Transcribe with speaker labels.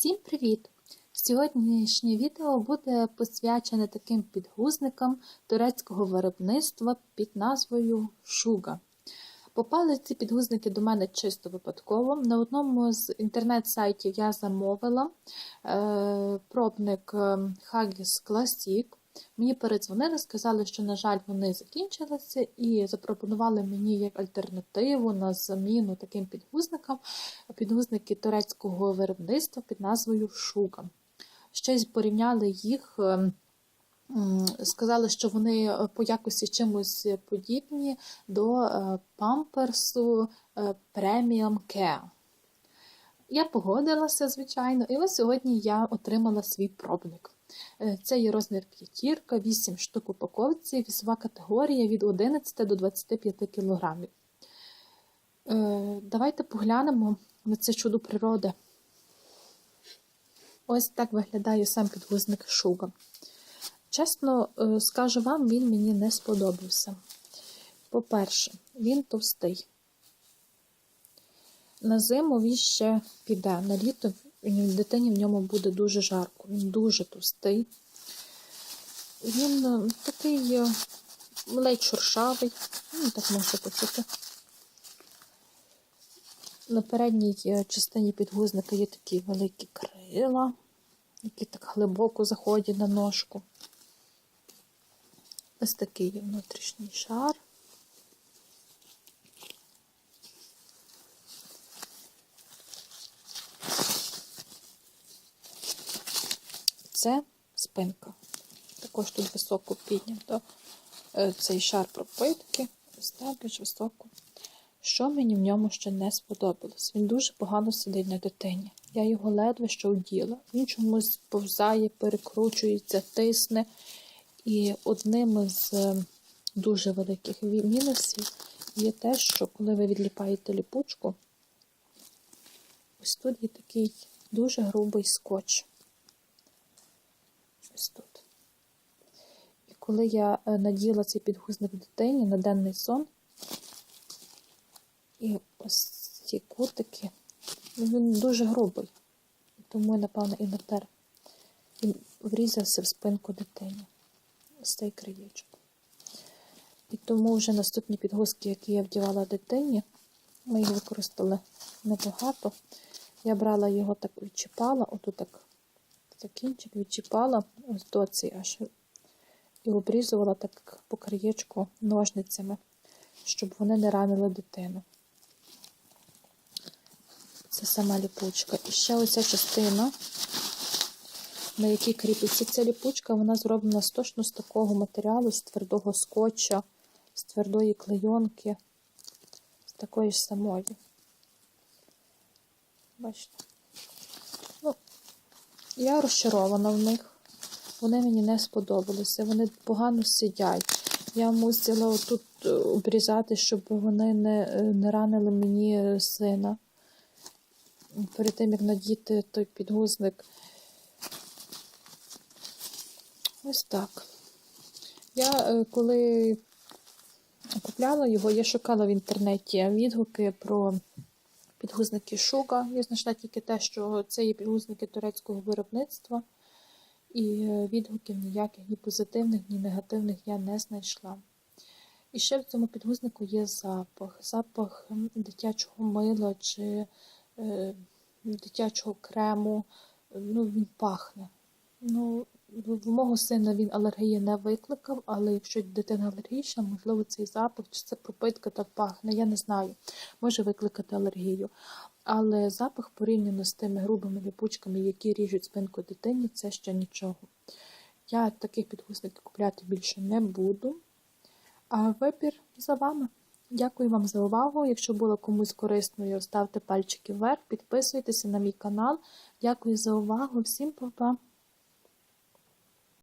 Speaker 1: Всім привіт! Сьогоднішнє відео буде посвячене таким підгузникам турецького виробництва під назвою Шуга. Попали ці підгузники до мене чисто випадково. На одному з інтернет-сайтів я замовила е, пробник Haggis Classic. Мені передзвонили, сказали, що, на жаль, вони закінчилися, і запропонували мені як альтернативу на заміну таким підгузникам підгузники турецького виробництва під назвою Шуга. Ще й порівняли їх, ем, сказали, що вони по якості чимось подібні до е, памперсу е, Premium Care. Я погодилася, звичайно, і ось сьогодні я отримала свій пробник. Е, Це є розмір п'ятірка, 8 штук упаковці, вісова категорія від 11 до 25 кг. Давайте поглянемо на це чудо природи. Ось так виглядає сам підгузник Шуга. Чесно е, скажу вам, він мені не сподобався. По-перше, він товстий. На зиму він ще піде. На літо дитині в ньому буде дуже жарко. Він дуже товстий. Він е, такий е, ледь шуршавий, ну, так можна почути. На передній частині підгузника є такі великі крила, які так глибоко заходять на ножку. Ось такий є внутрішній шар. Це спинка. Також тут високо піднято е, цей шар пропитки, ось більш високо. Що мені в ньому ще не сподобалось? Він дуже погано сидить на дитині. Я його ледве що вділа. Він чомусь повзає, перекручується, тисне. І одним з е, дуже великих мінусів є те, що коли ви відліпаєте ліпучку, ось тут є такий дуже грубий скотч. Ось тут. І коли я е, наділа цей підгузник дитині на денний сон, і ось ці кутики, він дуже грубий, тому, напевно, і натер. Він врізався в спинку дитини. Ось цей краєчок. І тому вже наступні підгузки, які я вдівала дитині, ми їх використали небагато. Я брала його так відчіпала, отут так кінчик відчіпала, ось до цієї аж і обрізувала так по краєчку ножницями, щоб вони не ранили дитину. Це сама ліпучка. І ще оця частина, на якій кріпиться ця ліпучка, вона зроблена з точно з такого матеріалу, з твердого скотча, з твердої клейонки, з такої ж самої. Бачите? Я розчарована в них. Вони мені не сподобалися, вони погано сидять. Я мусила отут обрізати, щоб вони не, не ранили мені сина перед тим, як надіти той підгузник. Ось так. Я е, коли купляла його, я шукала в інтернеті відгуки про підгузники Шуга. Я знайшла тільки те, що це є підгузники турецького виробництва, і е, відгуків ніяких, ні позитивних, ні негативних я не знайшла. І ще в цьому підгузнику є запах, запах дитячого мила чи е, дитячого крему. Ну, Він пахне. Ну, В мого сина він алергії не викликав, але якщо дитина алергічна, можливо, цей запах чи це пропитка так пахне, я не знаю, може викликати алергію. Але запах порівняно з тими грубими ліпучками, які ріжуть спинку дитині, це ще нічого. Я таких підгузників купляти більше не буду. А вибір за вами. Дякую вам за увагу. Якщо було комусь корисною, ставте пальчики вверх, підписуйтеся на мій канал. Дякую за увагу. Всім па-па!